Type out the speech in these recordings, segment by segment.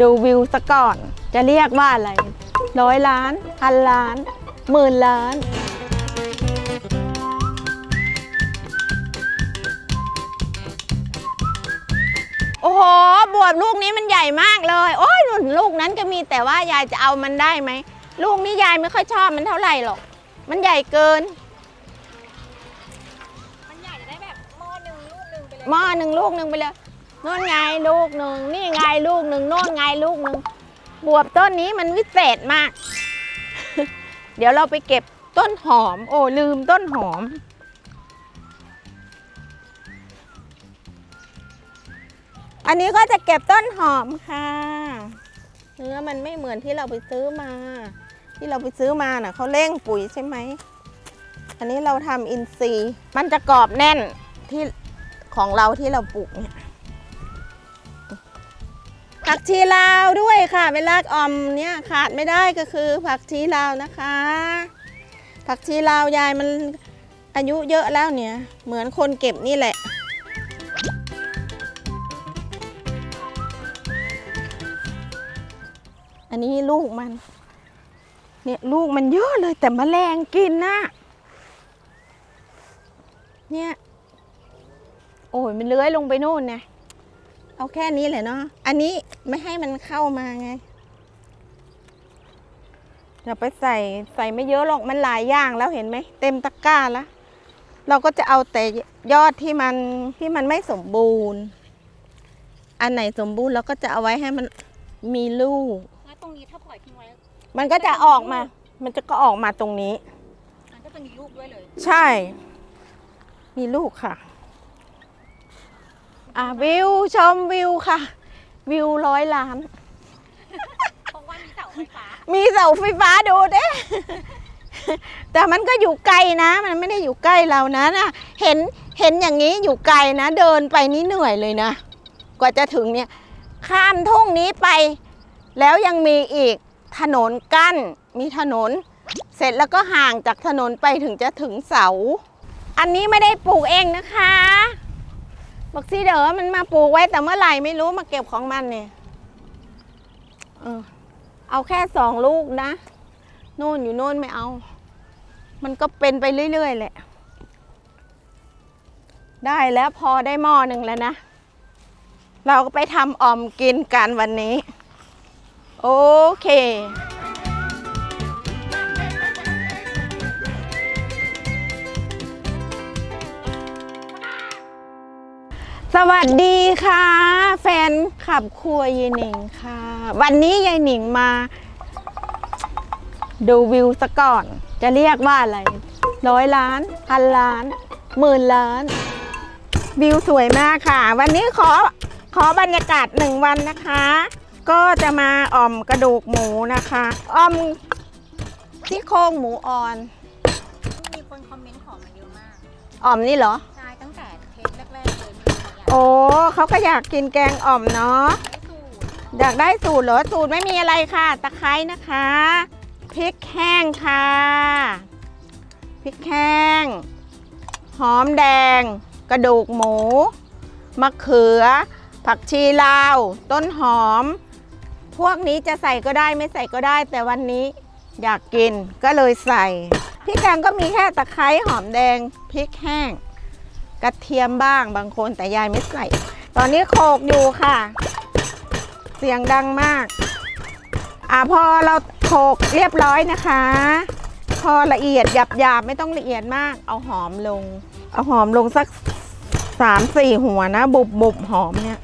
ดูวิวซะก่อน จะเรียกว่าอะไรร้อยล้านพันล้านหมื่นล้าน โอ้โห บวบลูกนี้มันใหญ่มากเลย โอ้ยนุ่นลูกนั้นก็มีแต่ว่ายายจะเอามันได้ไหม ลูกนี้ยายไม่ค่อยชอบมันเท่าไหร่หรอก มันใหญ่เกิน มันใหญ่จะได้แบบหม้อหนึ่งลูกหนึ่งไปเลยหม้อหนึ่งลูกหนึ่งไปเลย โน่นไงลูกหนึ่งนี่ไงลูกหนึ่งโน่นไงลูกหนึ่งบวบต้นนี้มันวิเศษมาก เดี๋ยวเราไปเก็บต้นหอม โอ้ลืมต้นหอม อันนี้ก็จะเก็บต้นหอมค่ะ เนื้อมันไม่เหมือนที่เราไปซื้อมา ที่เราไปซื้อมาน่ะเขาเร่งปุ๋ยใช่ไหมอันนี้เราทำอินทรีย์ มันจะกรอบแน่นที่ของเราที่เราปลูกเนี่ย ผักชีลาวด้วยค่ะ เวลาออมเนี่ยขาดไม่ได้ก็คือผักชีลาวนะคะ ผักชีลาวยายมันอายุเยอะแล้วเนี่ย เหมือนคนเก็บนี่แหละ อันนี้ลูกมัน เนี่ยลูกมันเยอะเลยแต่แมลงกินนะเนี่ย โอ้ยมันเลื้อยลงไปนู่นนะ เอาแค่นี้แหละเนาะ อันนี้ไม่ให้มันเข้ามาไงอย่าไปใส่ใส่ไม่เยอะหรอกมันหลายอย่างแล้วเห็นไหม เต็มตะกร้าแล้ว เราก็จะเอาแต่ยอดที่มันที่มันไม่สมบูรณ์ อันไหนสมบูรณ์เราก็จะเอาไว้ให้มันมีลูก แล้วตรงนี้ถ้าปล่อยทิ้งไว้ มันก็จะออกมา มันจะก็ออกมาตรงนี้ มันก็จะมีลูกด้วยเลย ใช่ มีลูกค่ะ อะวิวชมวิวค่ะ วิวร้อยล้าน เพราะว่ามีเสาไฟฟ้ามีเสาไฟฟ้าดูเด้ แต่มันก็อยู่ไกลนะ มันไม่ได้อยู่ใกล้เรานะนะเห็นเห็นอย่างนี้อยู่ไกลนะ เดินไปนี่เหนื่อยเลยนะ กว่าจะถึงเนี่ย ข้ามทุ่งนี้ไป แล้วยังมีอีกถนนกั้น มีถนน เสร็จแล้วก็ห่างจากถนนไปถึงจะถึงเสา อันนี้ไม่ได้ปลูกเองนะคะ บอกซีเดอมันมาปลูกไว้แต่เมื่อไหร่ไม่รู้มาเก็บของมันเนี่ยเออเอาแค่สองลูกนะโน่นอยู่โน่นไม่เอา มันก็เป็นไปเรื่อยๆแหละ ได้แล้วพอได้หม้อหนึ่งแล้วนะ เราก็ไปทำออมกินกันวันนี้ โอเค วัสดีค่ะ แฟนขับครัวยายหนิงค่ะ วันนี้ยายหนิงมา ดูวิวซะก่อน จะเรียกว่าอะไรร้อยล้าน พันล้านหมื่นล้าน วิวสวยมากค่ะ วันนี้ขอขอบรรยากาศหนึ่งวันนะคะ ก็จะมาอ่อมกระดูกหมูนะคะอ่อมซี่โครงหมูอ่อน มีคนคอมเมนต์ขอมาเยอะมาก อ่อมนี่เหรอ เขาก็อยากกินแกงอ่อมเนาะอยากได้สูตรเหรอสูตรไม่มีอะไรค่ะ ตะไคร้นะคะพริกแห้งค่ะพริกแห้ง หอมแดง กระดูกหมู มะเขือ ผักชีลาว ต้นหอม พวกนี้จะใส่ก็ได้ไม่ใส่ก็ได้ แต่วันนี้อยากกินก็เลยใส่พริกแกงก็มีแค่ตะไคร้หอมแดงพริกแห้ง กระเทียมบ้างบางคนแต่ยายไม่ใส่ อนนี้โขกอยู่ค่ะ เสียงดังมาก อ่าพอเราโขกเรียบร้อยนะคะ พอละเอียดหยาบหยาบไม่ต้องละเอียดมาก เอาหอมลง เอาหอมลงสักสามสี่หัวนะบุบบุบหอมเนี่ย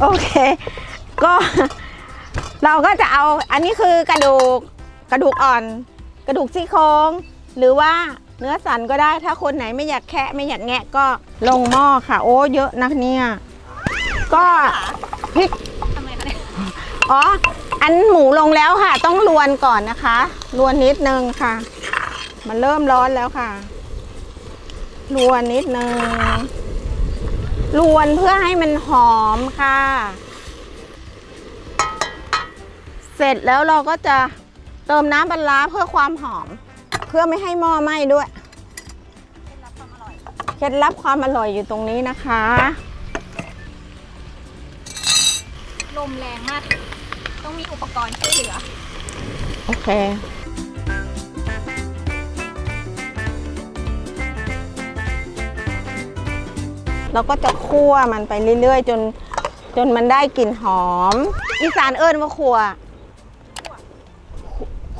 โอเค ก็เราก็จะเอาอันนี้คือกระดูกกระดูกอ่อน กระดูกซี่โครงหรือว่า เนื้อสันก็ได้ถ้าคนไหนไม่อยากแคะไม่อยากแงะก็ลงหม้อค่ะ โอ้เยอะนะเนี่ยก็พริกทำไมคะเนี่ยอ๋ออันหมูลงแล้วค่ะ ต้องลวนก่อนนะคะลวนนิดนึงค่ะ มันเริ่มร้อนแล้วค่ะลวนนิดนึงลวนเพื่อให้มันหอมค่ะ เสร็จแล้วเราก็จะเติมน้ำปลาร้าเพื่อความหอม เพื่อไม่ให้หม้อไหม้ด้วยเคล็ดลับความอร่อยเคล็ดลับความอร่อยอยู่ตรงนี้นะคะ ลมแรงมาก ต้องมีอุปกรณ์ช่วยเหลือ โอเคเราก็จะคั่วมันไปเรื่อยๆ จนจนมันได้กลิ่นหอม อีสานเอิญว่าคั่ว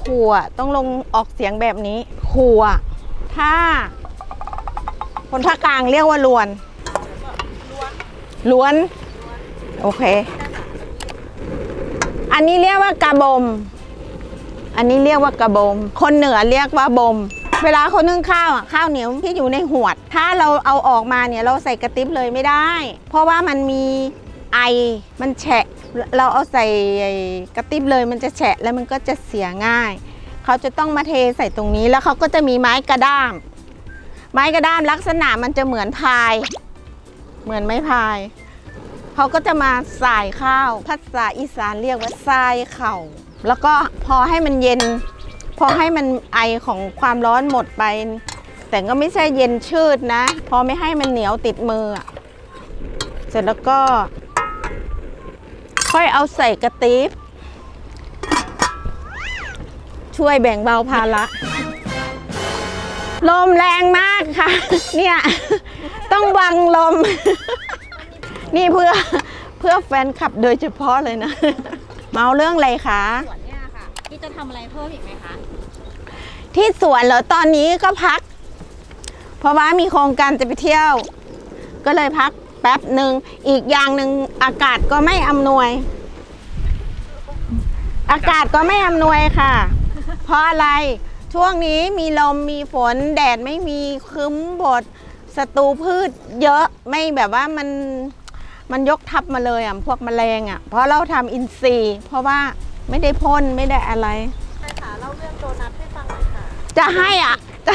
คั่วต้องลงออกเสียงแบบนี้คั่วถ้า คนภาคกลางเรียกว่าลวน ล้วน โอเค อันนี้เรียกว่ากระบม อันนี้เรียกว่ากระบม คนเหนือเรียกว่าบม เวลาเขานึ่งข้าวอะข้าวเหนียวที่อยู่ในหวด ถ้าเราเอาออกมาเนี่ยเราใส่กระติบเลยไม่ได้ เพราะว่ามันมีไอ มันแฉะ เราเอาใส่กระติบเลยมันจะแฉะแล้วมันก็จะเสียง่าย เขาจะต้องมาเทใส่ตรงนี้แล้วเขาก็จะมีไม้กระด้าม ไม้กระด้ามลักษณะมันจะเหมือนพาย เหมือนไม้พาย เขาก็จะมาสายข้าวภาษาอีสานเรียกว่าทรายเข่า แล้วก็พอให้มันเย็น พอให้มันไอของความร้อนหมดไป แต่ก็ไม่ใช่เย็นชืดนะ พอไม่ให้มันเหนียวติดมือ เสร็จแล้วก็ ค่อยเอาใส่กระติบช่วยแบ่งเบาภาระลมแรงมากค่ะ เนี่ย ต้องบังลม นี่เพื่อเพื่อแฟนคลับโดยเฉพาะเลยนะ เมาเรื่องอะไรคะส่วนเนี่ยค่ะพี่จะทำอะไรเพิ่มอีกไหมคะ ที่สวนเหรอตอนนี้ก็พัก เพราะว่ามีโครงการจะไปเที่ยว ก็เลยพักแป๊บหนึ่งอีกอย่างหนึ่งอากาศก็ไม่อำนวย อากาศก็ไม่อำนวยค่ะ เพราะอะไรช่วงนี้มีลมมีฝนแดดไม่มีครึ้มบดศัตรูพืชเยอะไม่แบบว่ามันมันยกทับมาเลยอะพวกแมลงอะเพราะเราทำอินทรีย์ เพราะว่าไม่ได้พ่นไม่ได้อะไรใช่ค่ะเล่าเรื่องโดนัทให้ฟังหน่อยค่ะจะให้อะจะ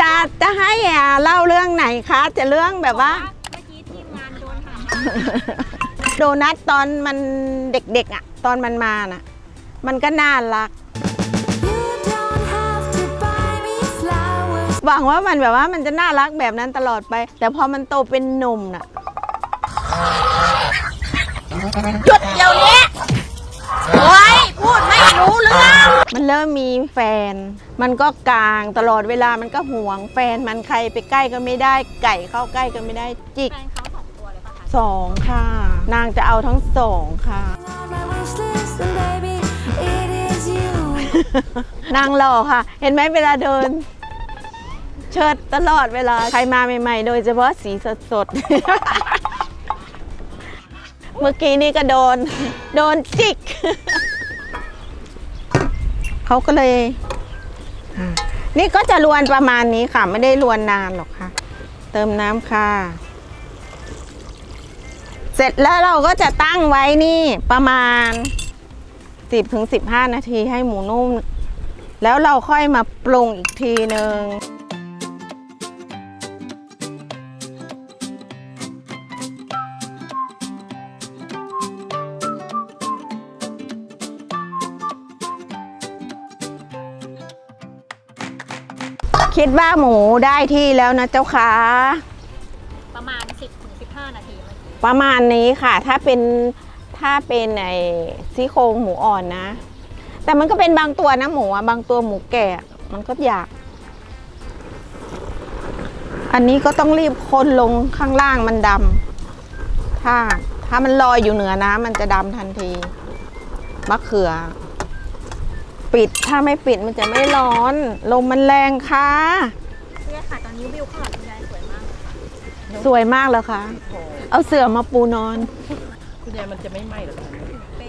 จะจะให้อะเล่าเรื่องไหนคะ จะเรื่องแบบว่า เมื่อกี้ทีมงาน โดนัทตอนมันเด็กๆอะ ตอนมันมาน่ะ มันก็น่ารัก หวังว่ามันแบบว่ามันจะน่ารักแบบนั้นตลอดไป แต่พอมันโตเป็นหนุ่มน่ะหยุดเดี๋ยวนี้โอ้ยพูดไม่รู้เรื่อง มันเริ่มมีแฟน มันก็กลางตลอดเวลามันก็ห่วง แฟนมันใครไปใกล้ก็ไม่ได้ ไก่เข้าใกล้ก็ไม่ได้จิก สองตัวเลยปะคะสองค่ะ นางจะเอาทั้งสองค่ะ On my wish list, and baby, it is you. นางหล่อค่ะ เห็นไหมเวลาเดิน เชิดตลอดเวลา ใครมาใหม่ๆ โดยเฉพาะสีสดๆ เมื่อกี้นี่ก็โดน โดนจิก เขาก็เลยอ่านี่ก็จะรวนประมาณนี้ค่ะ ไม่ได้รวนนานหรอกค่ะ เติมน้ำค่ะเส ร็จแล้วเราก็จะตั้งไว้นี่ประมาณ 10ถึง15 นาทีให้หมูนุ่ม แล้วเราค่อยมาปรุงอีกทีหนึ่งคิดว่าหมูได้ที่แล้วนะเจ้าค่ะ ประมาณนี้ค่ะ ถ้าเป็นถ้าเป็นไอ้ซี่โครงหมูอ่อนนะ แต่มันก็เป็นบางตัวนะหมูอะบางตัวหมูแก่อะมันก็อยาก อันนี้ก็ต้องรีบคนลงข้างล่างมันดำถ้าถ้ามันลอยอยู่เหนือน้ำมันจะดำทันทีมะเขือ ปิดถ้าไม่ปิดมันจะไม่ร้อน ลมมันแรงค่ะเนี่ยค่ะ ตอนนี้วิวข้างหลังคุณยายสวยมากเลยค่ะสวยมากแล้วค่ะ เอาเสื่อมาปูนอน คุณยายมันจะไม่ไหม้หรอคะ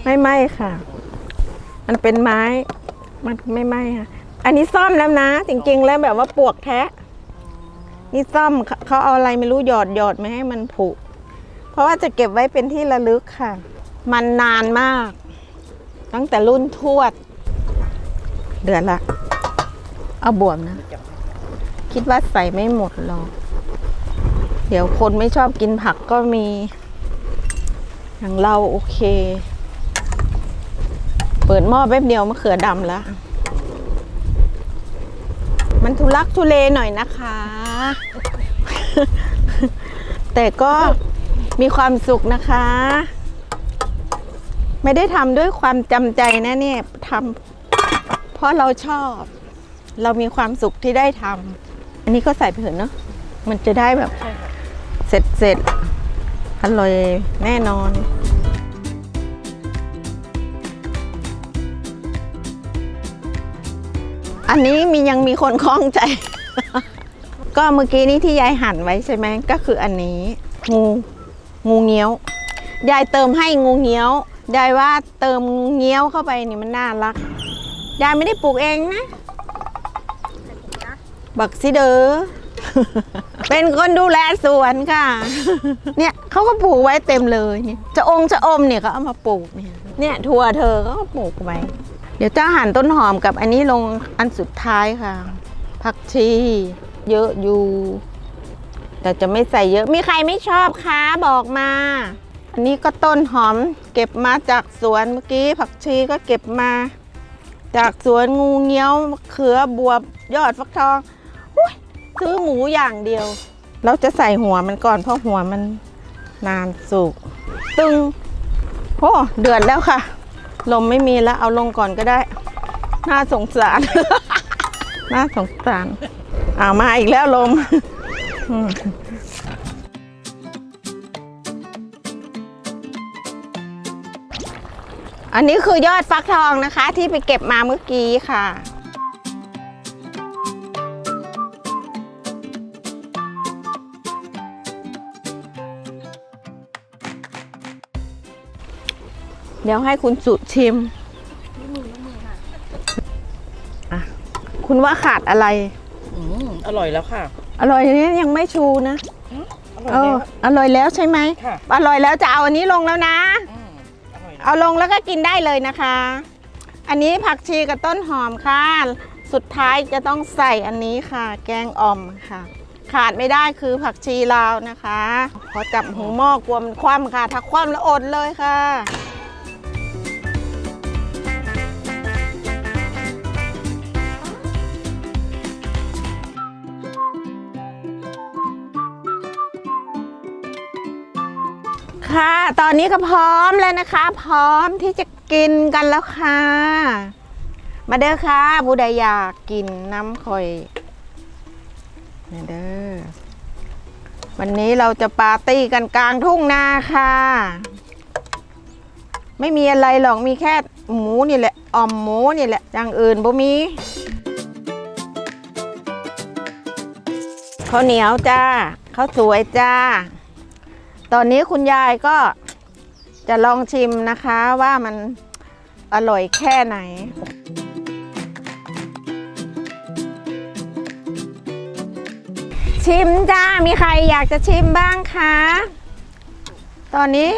ไม่ไหม้ค่ะ มันเป็นไม้ มันไม่ไหม้ค่ะ อันนี้ซ่อมแล้วนะ จริง ๆ แล้วแบบว่าปวกแท้ นี่ซ่อมเขาเขาเอาอะไรไม่รู้หยอดหยอดไม่ให้มันผุ เพราะว่าจะเก็บไว้เป็นที่ระลึกค่ะ มันนานมาก ตั้งแต่รุ่นทวด เดือนละ เอาบวมนะ คิดว่าใส่ไม่หมดหรอกเดี๋ยวคนไม่ชอบกินผักก็มี อย่างเราโอเค เปิดหม้อแป๊บเดียวมะเขือดำแล้ว มันทุลักทุเลหน่อยนะคะ แต่ก็มีความสุขนะคะ ไม่ได้ทำด้วยความจำใจนะเนี่ยทำเพราะเราชอบ เรามีความสุขที่ได้ทำอันนี้ก็ใส่ไปเถอะเนาะมันจะได้แบบ ร็จเสร็จอร่อยแน่นอนอันนี้มียังมีคนคล้องใจ ก็เมื่อกี้นี้ที่ยายหั่นไว้ใช่ไหมก็คืออันนี้ งูงูเงี้ยวยายเติมให้งูเงี้ยวยายว่าเติมงูเงี้ยวเข้าไปนี่มันน่ารักยายไม่ได้ปลูกเองนะ บักซิเดอ เป็นคนดูแลสวนค่ะ เนี่ยเขาก็ปลูกไว้เต็มเลยเนี่ยจะองจะอมเนี่ยเขาเอามาปลูกเนี่ยเนี่ยถั่วเธอก็ปลูกไว้ เดี๋ยวจะหั่นต้นหอมกับอันนี้ลงอันสุดท้ายค่ะ ผักชี เยอะอยู่ แต่จะไม่ใส่เยอะ มีใครไม่ชอบคะบอกมา อันนี้ก็ต้นหอมเก็บมาจากสวนเมื่อกี้ ผักชีก็เก็บมา จากสวนงูเงี้ยวมะเขือบวบยอดฟักทองอุ๊ย ซื้อหมูอย่างเดียว เราจะใส่หัวมันก่อนเพราะหัวมันนานสุก ตึงโอ้เดือดแล้วค่ะ ลมไม่มีแล้วเอาลงก่อนก็ได้ น่าสงสาร น่าสงสารอ่ามาอีกแล้วลมอืมอันนี้คือยอดฟักทองนะคะ ที่ไปเก็บมาเมื่อกี้ค่ะ เดี๋ยวให้คุณสุชิมอะคุณว่าขาดอะไร อืมอร่อยแล้วค่ะ อร่อยนี้ยังไม่ชูนะอร่อยเออแล้ว อร่อยแล้วใช่ไหมค่ะ อร่อยแล้วจะเอาอันนี้ลงแล้วนะ อืมอร่อยแล้วเอาลงแล้วก็กินได้เลยนะคะ อันนี้ผักชีกับต้นหอมค่ะ สุดท้ายจะต้องใส่อันนี้ค่ะ แกงอ่อมค่ะ ขาดไม่ได้คือผักชีลาวนะคะพอจับหูหม้อกลัวมันคว่ำค่ะ ถ้าคว่ำแล้วอดเลยค่ะ ค่ะ ตอนนี้ก็พร้อมแล้วนะคะ พร้อมที่จะกินกันแล้วค่ะ มาเด้อค่ะผู้ใดอยากกินน้ำข่อยมาเด้อวันนี้เราจะปาร์ตี้กันกลางทุ่งนาค่ะ ไม่มีอะไรหรอกมีแค่หมูนี่แหละอ่อมหมูนี่แหละอย่างอื่นบ่มีข้าวเหนียวจ้าข้าวสวยจ้า ตอนนี้คุณยายก็จะลองชิมนะคะว่ามันอร่อยแค่ไหน ชิมจ้า มีใครอยากจะชิมบ้างคะ ตอนนี้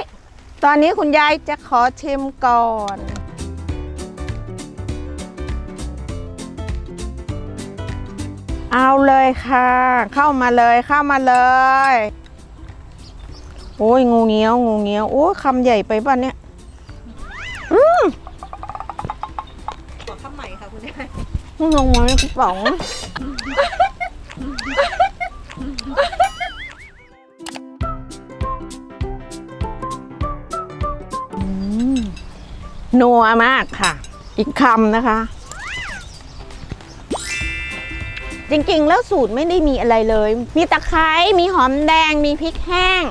ตอนนี้คุณยายจะขอชิมก่อนเอาเลยค่ะ เข้ามาเลยเข้ามาเลย โอ้ยงูเงี้ยวงูเงี้ยวโอ้คำใหญ่ไปป่ะเนี่ยอืมขอคำใหม่ค่ะคุณยายงงไหมกระป๋องอืมนัวมากค่ะ อีกคำนะคะ จริงๆ แล้วสูตรไม่ได้มีอะไรเลย มีตะไคร้มีหอมแดงมีพริกแห้ง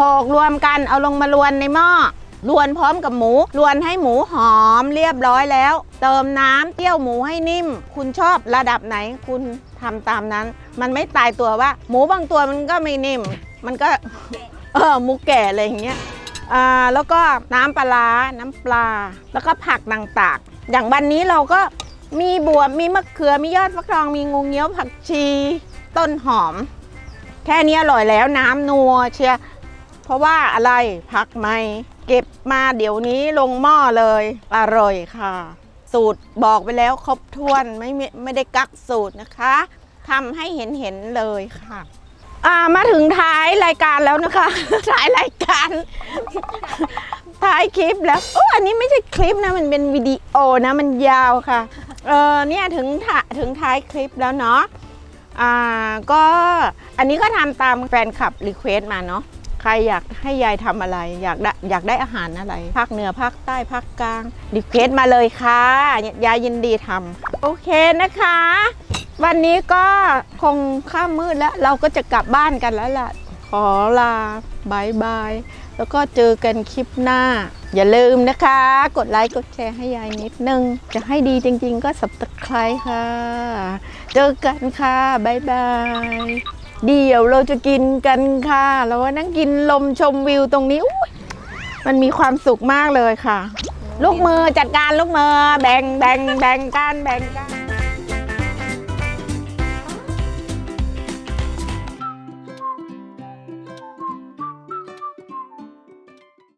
โขลกรวมกันเอาลงมาลวนในหม้อลวนพร้อมกับหมูลวนให้หมูหอมเรียบร้อยแล้ว เติมน้ำเจี่ยวหมูให้นิ่ม คุณชอบระดับไหนคุณทำตามนั้น มันไม่ตายตัวว่า หมูบางตัวมันก็ไม่นิ่ม มันก็เออหมูแก่อะไรอย่างเงี้ยอ่าแล้วก็น้ำปลาน้ำปลา แล้วก็ผักต่างๆอย่างวันนี้เราก็มีบวบมีมะเขือมียอดฟักทองมีงูเงี้ยวผักชี ต้นหอม แค่นี้อร่อยแล้วน้ำนัวเชีย เพราะว่าอะไรพักไหมเก็บมาเดี๋ยวนี้ลงหม้อเลย อร่อยค่ะ สูตรบอกไปแล้วครบถ้วนไม่มีไม่ได้กักสูตรนะคะทำให้เห็นเห็นเลยค่ะอ่ามาถึงท้ายรายการแล้วนะคะ ท้ายรายการ ท้ายคลิปแล้วโอ้อันนี้ไม่ใช่คลิปนะมันเป็นวิดีโอนะมันยาวค่ะเออเนี่ยถึงถึงท้ายคลิปแล้วเนาะอ่าก็อันนี้ก็ทำตามแฟนคลับรีเควสต์มาเนาะ ใครอยากให้ยายทำอะไร อยากได้อยากได้อาหารอะไรภาคเหนือภาคใต้ภาคกลางรีเควสมาเลยค่ะยายยินดีทำโอเคนะคะ วันนี้ก็คงค่ำมืดแล้ว เราก็จะกลับบ้านกันแล้วล่ะ ขอลาบายบายแล้วก็เจอกันคลิปหน้า อย่าลืมนะคะ กดไลค์กดแชร์ให้ยายนิดนึง จะให้ดีจริงๆก็สับตะไคร้ค่ะ เจอกันค่ะบายบาย เดี๋ยวเราจะกินกันค่ะ เราว่านั่งกินลมชมวิวตรงนี้มันมีความสุขมากเลยค่ะ ลูกมือจัดการลูกมือแบ่งแบ่งแบ่งกันแบ่งกัน